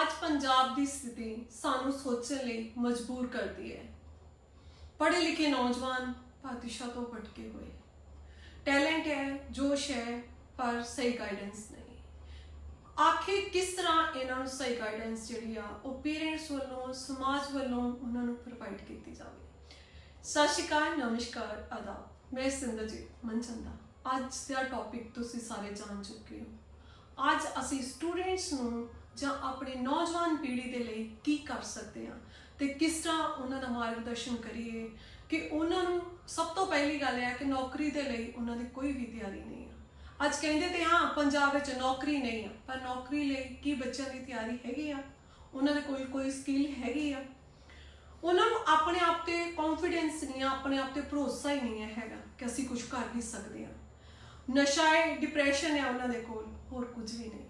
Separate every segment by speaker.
Speaker 1: ਅੱਜ ਪੰਜਾਬ ਦੀ ਸਥਿਤੀ ਸਾਨੂੰ ਸੋਚਣ ਲਈ ਮਜਬੂਰ ਕਰਦੀ ਹੈ। ਪੜ੍ਹੇ ਲਿਖੇ ਨੌਜਵਾਨ ਪਾਤਿਸ਼ਾ ਤੋਂ ਭਟਕੇ ਹੋਏ। ਟੈਲੈਂਟ ਹੈ, ਜੋਸ਼ ਹੈ, ਪਰ ਸਹੀ ਗਾਈਡੈਂਸ ਨਹੀਂ। ਆਖਿਰ ਕਿਸ ਤਰ੍ਹਾਂ ਇਹਨਾਂ ਨੂੰ ਸਹੀ ਗਾਈਡੈਂਸ ਜਿਹੜੀ ਆ, ਉਹ ਪੇਰੈਂਟਸ ਵੱਲੋਂ, ਸਮਾਜ ਵੱਲੋਂ ਉਹਨਾਂ ਨੂੰ ਪ੍ਰੋਵਾਈਡ ਕੀਤੀ ਜਾਵੇ। ਸਤਿ ਸ਼੍ਰੀ ਅਕਾਲ, ਨਮਸਕਾਰ, ਆਦਾਬ। ਮੈਂ ਸਿੰਦਰਜੀਤ ਮਨਚੰਦਾ। ਅੱਜ ਦਾ ਟੌਪਿਕ ਤੁਸੀਂ ਸਾਰੇ ਜਾਣ ਚੁੱਕੇ ਹੋ। ਅੱਜ ਅਸੀਂ ਸਟੂਡੈਂਟਸ ਨੂੰ ਜਾਂ ਆਪਣੀ ਨੌਜਵਾਨ ਪੀੜ੍ਹੀ ਦੇ ਲਈ ਕੀ ਕਰ ਸਕਦੇ ਹਾਂ? ਤੇ ਕਿਸ ਤਰ੍ਹਾਂ ਉਹਨਾਂ ਦਾ ਮਾਰਗਦਰਸ਼ਨ ਕਰੀਏ ਕਿ ਉਹਨਾਂ ਨੂੰ ਸਭ ਤੋਂ ਪਹਿਲੀ ਗੱਲ ਹੈ ਕਿ ਨੌਕਰੀ ਦੇ ਲਈ ਉਹਨਾਂ ਦੀ ਕੋਈ ਵੀ ਤਿਆਰੀ ਨਹੀਂ ਆ। ਅੱਜ ਕਹਿੰਦੇ ਤੇ ਹਾਂ, ਪੰਜਾਬ ਵਿੱਚ ਨੌਕਰੀ ਨਹੀਂ ਆ, ਪਰ ਨੌਕਰੀ ਲਈ ਕੀ ਬੱਚਿਆਂ ਦੀ ਤਿਆਰੀ ਹੈਗੀ ਆ? ਉਹਨਾਂ ਦੇ ਕੋਲ ਕੋਈ ਸਕਿੱਲ ਹੈਗੀ ਆ? ਉਹਨਾਂ ਨੂੰ ਆਪਣੇ ਆਪ ਤੇ ਕੌਨਫੀਡੈਂਸ ਨਹੀਂ ਆ, ਆਪਣੇ ਆਪ ਤੇ ਭਰੋਸਾ ਹੀ ਨਹੀਂ ਹੈਗਾ ਕਿ ਅਸੀਂ ਕੁਝ ਕਰ ਵੀ ਸਕਦੇ ਹਾਂ। ਨਸ਼ਾ ਹੈ ਡਿਪਰੈਸ਼ਨ ਹੈ ਉਹਨਾਂ ਦੇ ਕੋਲ, ਹੋਰ ਕੁਝ ਵੀ ਨਹੀਂ।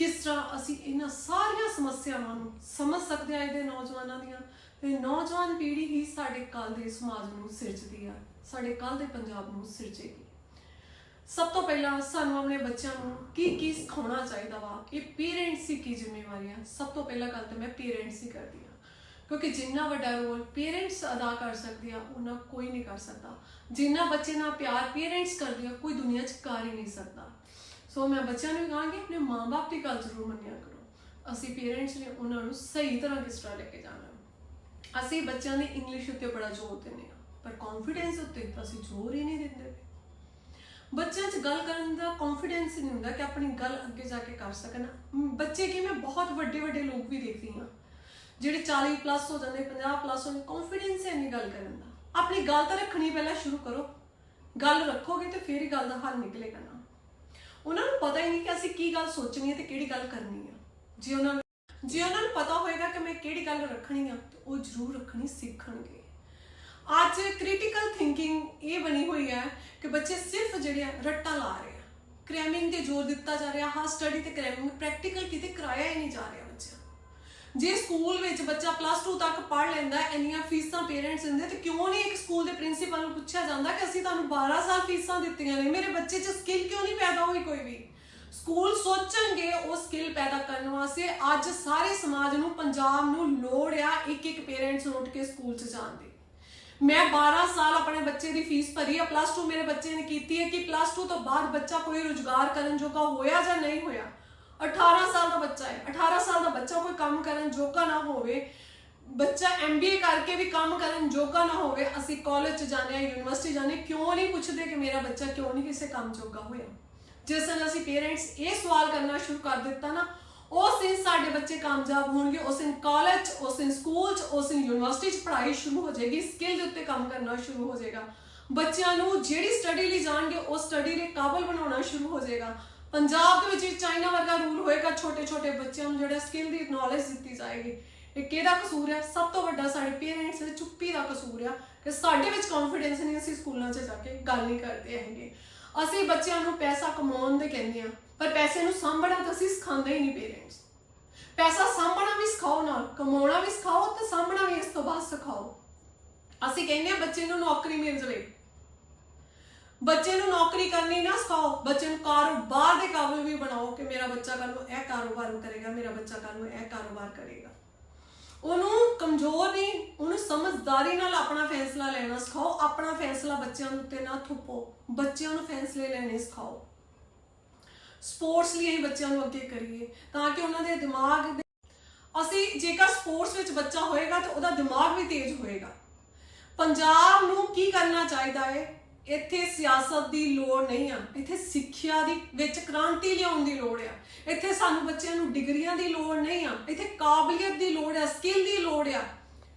Speaker 1: ਕਿਸ ਤਰ੍ਹਾਂ ਅਸੀਂ ਇਹਨਾਂ ਸਾਰੀਆਂ ਸਮੱਸਿਆਵਾਂ ਨੂੰ ਸਮਝ ਸਕਦੇ ਹਾਂ ਇਹਦੇ ਨੌਜਵਾਨਾਂ ਦੀਆਂ ਇਹ ਨੌਜਵਾਨ ਪੀੜ੍ਹੀ ਹੀ ਸਾਡੇ ਕੱਲ ਦੇ ਸਮਾਜ ਨੂੰ ਸਿਰਜਦੀ ਆ, ਸਾਡੇ ਕੱਲ ਦੇ ਪੰਜਾਬ ਨੂੰ ਸਿਰਜੇਗੀ। ਸਭ ਤੋਂ ਪਹਿਲਾਂ ਸਾਨੂੰ ਆਪਣੇ ਬੱਚਿਆਂ ਨੂੰ ਕੀ ਕੀ ਸਿਖਾਉਣਾ ਚਾਹੀਦਾ ਵਾ, ਇਹ ਪੇਰੈਂਟਸ ਦੀ ਕੀ ਜ਼ਿੰਮੇਵਾਰੀ ਆ? ਸਭ ਤੋਂ ਪਹਿਲਾਂ ਗੱਲ ਤਾਂ ਮੈਂ ਪੇਰੈਂਟਸ ਹੀ ਕਰਦੀ ਆ। ਕਿਉਂਕਿ ਜਿੰਨਾ ਵੱਡਾ ਰੋਲ ਪੇਰੈਂਟਸ ਅਦਾ ਕਰ ਸਕਦੇ ਆ ਉਹਨਾਂ ਕੋਈ ਨਹੀਂ ਕਰ ਸਕਦਾ। ਜਿੰਨਾ ਬੱਚੇ ਨਾਲ ਪਿਆਰ ਪੇਰੈਂਟਸ ਕਰਦੇ ਆ, ਕੋਈ ਦੁਨੀਆ 'ਚ ਕਰ ਹੀ ਨਹੀਂ ਸਕਦਾ। ਸੋ ਮੈਂ ਬੱਚਿਆਂ ਨੂੰ ਵੀ ਕਹਾਂਗੀ, ਆਪਣੇ ਮਾਂ-ਬਾਪ ਦੀ ਗੱਲ ਜ਼ਰੂਰ ਮੰਨਿਆ ਕਰੋ। ਅਸੀਂ ਪੇਰੈਂਟਸ ਨੇ ਉਹਨਾਂ ਨੂੰ ਸਹੀ ਤਰ੍ਹਾਂ ਕਿਸ ਤਰ੍ਹਾਂ ਲੈ ਕੇ ਜਾਣਾ ਅਸੀਂ ਬੱਚਿਆਂ ਦੀ ਇੰਗਲਿਸ਼ ਉੱਤੇ ਬੜਾ ਜ਼ੋਰ ਦਿੰਦੇ ਹਾਂ, ਪਰ ਕੌਨਫੀਡੈਂਸ ਉੱਤੇ ਤਾਂ ਅਸੀਂ ਜ਼ੋਰ ਹੀ ਨਹੀਂ ਦਿੰਦੇ। ਬੱਚਿਆਂ 'ਚ ਗੱਲ ਕਰਨ ਦਾ ਕੌਨਫੀਡੈਂਸ ਨਹੀਂ ਹੁੰਦਾ ਕਿ ਆਪਣੀ ਗੱਲ ਅੱਗੇ ਜਾ ਕੇ ਕਰ ਸਕਣ। ਬੱਚੇ ਕੀ ਮੈਂ ਬਹੁਤ ਵੱਡੇ ਵੱਡੇ ਲੋਕ ਵੀ ਦੇਖਦੀ ਹਾਂ, ਜਿਹੜੇ 40 ਪਲੱਸ ਹੋ ਜਾਂਦੇ 50 ਪਲੱਸ ਹੋ ਜਾਂਦੇ ਕੌਨਫੀਡੈਂਸ ਹੈ ਨਹੀਂ ਗੱਲ ਕਰਨ ਦਾ। ਆਪਣੀ ਗੱਲ ਤਾਂ ਰੱਖਣੀ ਪਹਿਲਾਂ ਸ਼ੁਰੂ ਕਰੋ। ਗੱਲ ਰੱਖੋਗੇ ਤੇ ਫਿਰ ਹੀ ਗੱਲ ਦਾ ਹੱਲ ਨਿਕਲੇਗਾ ਨਾ। ਨਹੀਂ ਕਿ ਅਸੀਂ ਕੀ ਗੱਲ ਸੋਚਣੀ ਹੈ ਤੇ ਕਿਹੜੀ ਗੱਲ ਕਰਨੀ ਹੈ ਜੇ ਉਹਨਾਂ ਨੂੰ ਜੇ ਉਹਨਾਂ ਨੂੰ ਪਤਾ ਹੋਏਗਾ ਕਿ ਮੈਂ ਕਿਹੜੀ ਗੱਲ ਰੱਖਣੀ ਆ, ਤੇ ਉਹ ਜ਼ਰੂਰ ਰੱਖਣੀ ਸਿੱਖਣਗੇ। ਅੱਜ ਕ੍ਰਿਟੀਕਲ ਥਿੰਕਿੰਗ ਇਹ ਬਣੀ ਹੋਈ ਹੈ ਕਿ ਬੱਚੇ ਸਿਰਫ ਜਿਹੜੇ ਰੱਟਾ ਲਾ ਰਹੇ ਆ ਕ੍ਰੈਮਿੰਗ ਤੇ ਜ਼ੋਰ ਦਿੱਤਾ ਜਾ ਰਿਹਾ, ਹਾਂ ਸਟੱਡੀ ਤੇ ਕ੍ਰੈਮਿੰਗ ਪ੍ਰੈਕਟੀਕਲ ਕਿਤੇ ਕਰਾਇਆ ਹੀ ਨਹੀਂ ਜਾ ਰਿਹਾ ਬੱਚਿਆਂ ਜੇ ਸਕੂਲ ਵਿੱਚ ਬੱਚਾ ਪਲੱਸ 2 ਤੱਕ ਪੜ੍ਹ ਲੈਂਦਾ, ਇੰਨੀਆਂ ਫੀਸਾਂ ਪੇਰੈਂਟਸ ਦਿੰਦੇ, ਤੇ ਕਿਉਂ ਨਹੀਂ ਇੱਕ ਸਕੂਲ ਦੇ ਪ੍ਰਿੰਸੀਪਲ ਨੂੰ ਪੁੱਛਿਆ ਜਾਂਦਾ ਕਿ ਅਸੀਂ ਤੁਹਾਨੂੰ 12 ਸਾਲ ਫੀਸਾਂ ਦਿੱਤੀਆਂ ਨੇ, ਮੇਰੇ ਬੱਚੇ 'ਚ ਸਕਿੱਲ ਕਿਉਂ ਨਹੀਂ ਪੈਦਾ ਹੋਈ ਕੋਈ ਵੀ? ਸਕੂਲ ਸੋਚਣਗੇ ਉਹ ਸਕਿੱਲ ਪੈਦਾ ਕਰਨ ਵਾਸਤੇ। ਅੱਜ ਸਾਰੇ ਸਮਾਜ ਨੂੰ ਪੰਜਾਬ ਨੂੰ ਲੋੜ ਆ ਇੱਕ ਇੱਕ ਪੇਰੈਂਟਸ ਨੂੰ ਉੱਠ ਕੇ ਸਕੂਲ 'ਚ ਜਾਣ ਦੀ। ਮੈਂ 12 ਸਾਲ ਆਪਣੇ ਬੱਚੇ ਦੀ ਫੀਸ ਭਰੀ ਹੈ ਪਲੱਸ 2 ਮੇਰੇ ਬੱਚੇ ਨੇ ਕੀਤੀ ਹੈ ਕਿ ਪਲੱਸ 2 ਤੋਂ ਬਾਅਦ ਬੱਚਾ ਕੋਈ ਰੁਜ਼ਗਾਰ ਕਰਨ ਜੋਗਾ ਹੋਇਆ ਜਾਂ ਨਹੀਂ ਹੋਇਆ। 18 ਸਾਲ ਦਾ ਬੱਚਾ ਹੈ। 18 ਸਾਲ ਦਾ ਬੱਚਾ ਕੋਈ ਕੰਮ ਕਰਨ ਜੋਗਾ ਨਾ ਹੋਵੇ। ਬੱਚਾ ਐਮਬੀਏ ਕਰਕੇ ਵੀ ਕੰਮ ਕਰਨ ਜੋਗਾ ਨਾ ਹੋਵੇ। ਅਸੀਂ ਕਾਲਜ ਚ ਜਾਂਦੇ ਆ ਯੂਨੀਵਰਸਿਟੀ ਜਾਂਦੇ ਹਾਂ, ਕਿਉਂ ਨਹੀਂ ਪੁੱਛਦੇ ਕਿ ਮੇਰਾ ਬੱਚਾ ਕਿਉਂ ਨਹੀਂ ਕਿਸੇ ਕੰਮ ਜੋਗਾ ਹੋਇਆ? ਜਿਸ ਦਿਨ ਅਸੀਂ ਪੇਰੈਂਟਸ ਇਹ ਸਵਾਲ ਕਰਨਾ ਸ਼ੁਰੂ ਕਰ ਦਿੱਤਾ ਨਾ, ਉਸ ਦਿਨ ਸਾਡੇ ਬੱਚੇ ਕਾਮਯਾਬ ਹੋਣਗੇ, ਉਸ ਦਿਨ ਕਾਲਜ ਉਸ ਦਿਨ ਸਕੂਲ ਚ, ਉਸ ਦਿਨ ਯੂਨੀਵਰਸਿਟੀ ਚ ਪੜ੍ਹਾਈ ਸ਼ੁਰੂ ਹੋ ਜਾਏਗੀ ਸਕਿੱਲ ਦੇ ਉੱਤੇ ਕੰਮ ਕਰਨਾ ਸ਼ੁਰੂ ਹੋ ਜਾਏਗਾ। ਬੱਚਿਆਂ ਨੂੰ ਜਿਹੜੀ ਸਟੱਡੀ ਲਈ ਜਾਣਗੇ ਉਹ ਸਟੱਡੀ ਦੇ ਕਾਬਲ ਬਣਾਉਣਾ ਸ਼ੁਰੂ ਹੋ ਜਾਏਗਾ। ਪੰਜਾਬ ਦੇ ਵਿੱਚ ਚਾਈਨਾ ਵਰਗਾ ਰੂਲ ਹੋਏਗਾ ਛੋਟੇ ਛੋਟੇ ਬੱਚਿਆਂ ਨੂੰ ਜਿਹੜਾ ਸਕਿੱਲ ਦੀ ਨੌਲੇਜ ਦਿੱਤੀ ਜਾਏਗੀ। ਇਹ ਕਿਹਦਾ ਕਸੂਰ ਹੈ ਸਭ ਤੋਂ ਵੱਡਾ ਸਾਡੇ ਪੇਰੈਂਟਸ ਦੇ ਚੁੱਪੀ ਦਾ ਕਸੂਰ ਆ ਕਿ ਸਾਡੇ ਵਿੱਚ ਕੌਨਫੀਡੈਂਸ ਨਹੀਂ, ਅਸੀਂ ਸਕੂਲਾਂ 'ਚ ਜਾ ਕੇ ਗੱਲ ਨਹੀਂ ਕਰਦੇ ਹੈਗੇ। ਅਸੀਂ ਬੱਚਿਆਂ ਨੂੰ ਪੈਸਾ ਕਮਾਉਣ ਦੇ ਕਹਿੰਦੇ ਆ ਪਰ ਪੈਸੇ ਨੂੰ ਸਾਂਭਣਾ ਤਾਂ ਅਸੀਂ ਸਿਖਾਉਂਦੇ ਹੀ ਨਹੀਂ ਪੇਰੈਂਟਸ ਪੈਸਾ ਸਾਂਭਣਾ ਵੀ ਸਿਖਾਓ ਨਾਲ, ਕਮਾਉਣਾ ਵੀ ਸਿਖਾਓ ਤੇ ਸਾਂਭਣਾ ਵੀ ਇਸ ਤੋਂ ਬਾਅਦ ਸਿਖਾਓ। ਅਸੀਂ ਕਹਿੰਦੇ ਆ ਬੱਚੇ ਨੂੰ ਨੌਕਰੀ ਮਿਲ ਜਾਵੇ। ਬੱਚੇ ਨੂੰ ਨੌਕਰੀ ਕਰਨੀ ਨਾ ਸਿਖਾਓ, ਬੱਚੇ ਨੂੰ ਕਾਰੋਬਾਰ ਦੇ ਕਾਬਿਲ ਵੀ ਬਣਾਓ ਕਿ ਮੇਰਾ ਬੱਚਾ ਕੱਲ ਨੂੰ ਇਹ ਕਾਰੋਬਾਰ ਕਰੇਗਾ, ਮੇਰਾ ਬੱਚਾ ਕੱਲ ਨੂੰ ਇਹ ਕਾਰੋਬਾਰ ਕਰੇਗਾ। ਉਹਨੂੰ ਕਮਜ਼ੋਰ ਨਹੀਂ, ਉਹਨੂੰ ਸਮਝਦਾਰੀ ਨਾਲ ਆਪਣਾ ਫੈਸਲਾ ਲੈਣਾ ਸਿਖਾਓ, ਆਪਣਾ ਫੈਸਲਾ ਬੱਚਿਆਂ ਦੇ ਉੱਤੇ ਨਾ ਥੁੱਪੋ। ਬੱਚਿਆਂ ਨੂੰ ਫੈਸਲੇ ਲੈਣੇ ਸਿਖਾਓ। ਸਪੋਰਟਸ ਲਈ ਅਸੀਂ ਬੱਚਿਆਂ ਨੂੰ ਅੱਗੇ ਕਰੀਏ, ਤਾਂ ਕਿ ਉਹਨਾਂ ਦੇ ਦਿਮਾਗ ਦੇ ਅਸੀਂ ਜੇਕਰ ਸਪੋਰਟਸ ਵਿੱਚ ਬੱਚਾ ਹੋਏਗਾ ਤਾਂ ਉਹਦਾ ਦਿਮਾਗ ਵੀ ਤੇਜ਼ ਹੋਏਗਾ। ਪੰਜਾਬ ਨੂੰ ਕੀ ਕਰਨਾ ਚਾਹੀਦਾ ਹੈ ਇੱਥੇ ਸਿਆਸਤ ਦੀ ਲੋੜ ਨਹੀਂ ਆ। ਇੱਥੇ ਸਿੱਖਿਆ ਦੀ ਵਿੱਚ ਕ੍ਰਾਂਤੀ ਲਿਆਉਣ ਦੀ ਲੋੜ ਆ। ਇੱਥੇ ਸਾਨੂੰ ਬੱਚਿਆਂ ਨੂੰ ਡਿਗਰੀਆਂ ਦੀ ਲੋੜ ਨਹੀਂ ਆ। ਇੱਥੇ ਕਾਬਲੀਅਤ ਦੀ ਲੋੜ ਆ, ਸਕਿੱਲ ਦੀ ਲੋੜ ਆ।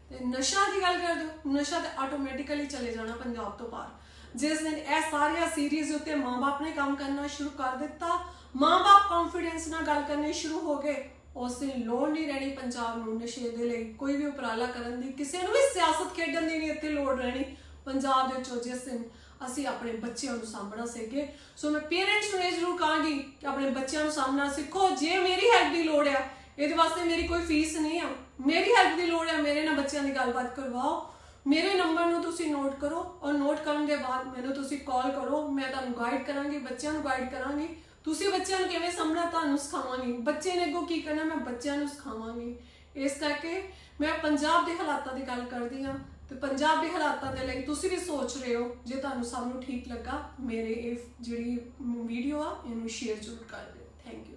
Speaker 1: ਤੇ ਨਸ਼ਾ ਦੀ ਗੱਲ ਕਰ ਦਿਓ, ਨਸ਼ਾ ਤਾਂ ਆਟੋਮੈਟਿਕਲੀ ਚਲੇ ਜਾਣਾ ਪੰਜਾਬ ਤੋਂ ਬਾਹਰ। ਜਿਸ ਦਿਨ ਇਹ ਸਾਰੀਆਂ ਸੀਰੀਜ਼ ਉੱਤੇ ਮਾਂ-ਬਾਪ ਨੇ ਕੰਮ ਕਰਨਾ ਸ਼ੁਰੂ ਕਰ ਦਿੱਤਾ, ਮਾਂ-ਬਾਪ ਕੌਨਫੀਡੈਂਸ ਨਾਲ ਗੱਲ ਕਰਨੀ ਸ਼ੁਰੂ ਹੋ ਗਏ। ਉਸ ਦਿਨ ਲੋੜ ਨਹੀਂ ਰਹਿਣੀ ਪੰਜਾਬ ਨੂੰ ਨਸ਼ੇ ਦੇ ਲਈ। ਕੋਈ ਵੀ ਉਪਰਾਲਾ ਕਰਨ ਦੀ, ਕਿਸੇ ਨੂੰ ਵੀ ਸਿਆਸਤ ਖੇਡਣ ਦੀ ਨਹੀਂ ਇੱਥੇ ਲੋੜ ਰਹਿਣੀ। ਪੰਜਾਬ ਦੇ ਵਿੱਚੋਂ ਜਿਸ ਦਿਨ ਅਸੀਂ ਆਪਣੇ ਬੱਚਿਆਂ ਨੂੰ ਸਾਂਭਣਾ ਸਿੱਖੇ। ਸੋ ਮੈਂ ਪੇਰੈਂਟਸ ਨੂੰ ਇਹ ਜ਼ਰੂਰ ਕਹਾਂਗੀ ਕਿ ਆਪਣੇ ਬੱਚਿਆਂ ਨੂੰ ਸਾਂਭਣਾ ਸਿੱਖੋ। ਜੇ ਮੇਰੀ ਹੈਲਪ ਦੀ ਲੋੜ ਆ, ਇਹਦੇ ਵਾਸਤੇ ਮੇਰੀ ਕੋਈ ਫੀਸ ਨਹੀਂ ਆ। ਮੇਰੀ ਹੈਲਪ ਦੀ ਲੋੜ ਆ, ਮੇਰੇ ਨਾਲ ਬੱਚਿਆਂ ਦੀ ਗੱਲਬਾਤ ਕਰਵਾਓ। ਮੇਰੇ ਨੰਬਰ ਨੂੰ ਤੁਸੀਂ ਨੋਟ ਕਰੋ ਔਰ ਨੋਟ ਕਰਨ ਦੇ ਬਾਅਦ ਮੈਨੂੰ ਤੁਸੀਂ ਕਾਲ ਕਰੋ। ਮੈਂ ਤੁਹਾਨੂੰ ਗਾਈਡ ਕਰਾਂਗੀ, ਬੱਚਿਆਂ ਨੂੰ ਗਾਈਡ ਕਰਾਂਗੀ। ਤੁਸੀਂ ਬੱਚਿਆਂ ਨੂੰ ਕਿਵੇਂ ਸੰਭਣਾ ਤੁਹਾਨੂੰ ਸਿਖਾਵਾਂਗੀ। ਬੱਚੇ ਨੇ ਅੱਗੋਂ ਕੀ ਕਰਨਾ, ਮੈਂ ਬੱਚਿਆਂ ਨੂੰ ਸਿਖਾਵਾਂਗੀ। ਇਸ ਕਰਕੇ ਮੈਂ ਪੰਜਾਬ ਦੇ ਹਾਲਾਤਾਂ ਦੀ ਗੱਲ ਕਰਦੀ ਹਾਂ। ਤੇ ਪੰਜਾਬ ਦੇ ਹਾਲਾਤਾਂ ਦੇ ਲਈ ਤੁਸੀਂ ਵੀ ਸੋਚ ਰਹੇ ਹੋ, ਜੇ ਤੁਹਾਨੂੰ ਸਭ ਨੂੰ ਠੀਕ ਲੱਗਾ, ਮੇਰੇ ਇਹ ਜਿਹੜੀ ਵੀਡੀਓ ਆ, ਇਹਨੂੰ ਸ਼ੇਅਰ ਜ਼ਰੂਰ ਕਰ ਦਿਓ। Thank you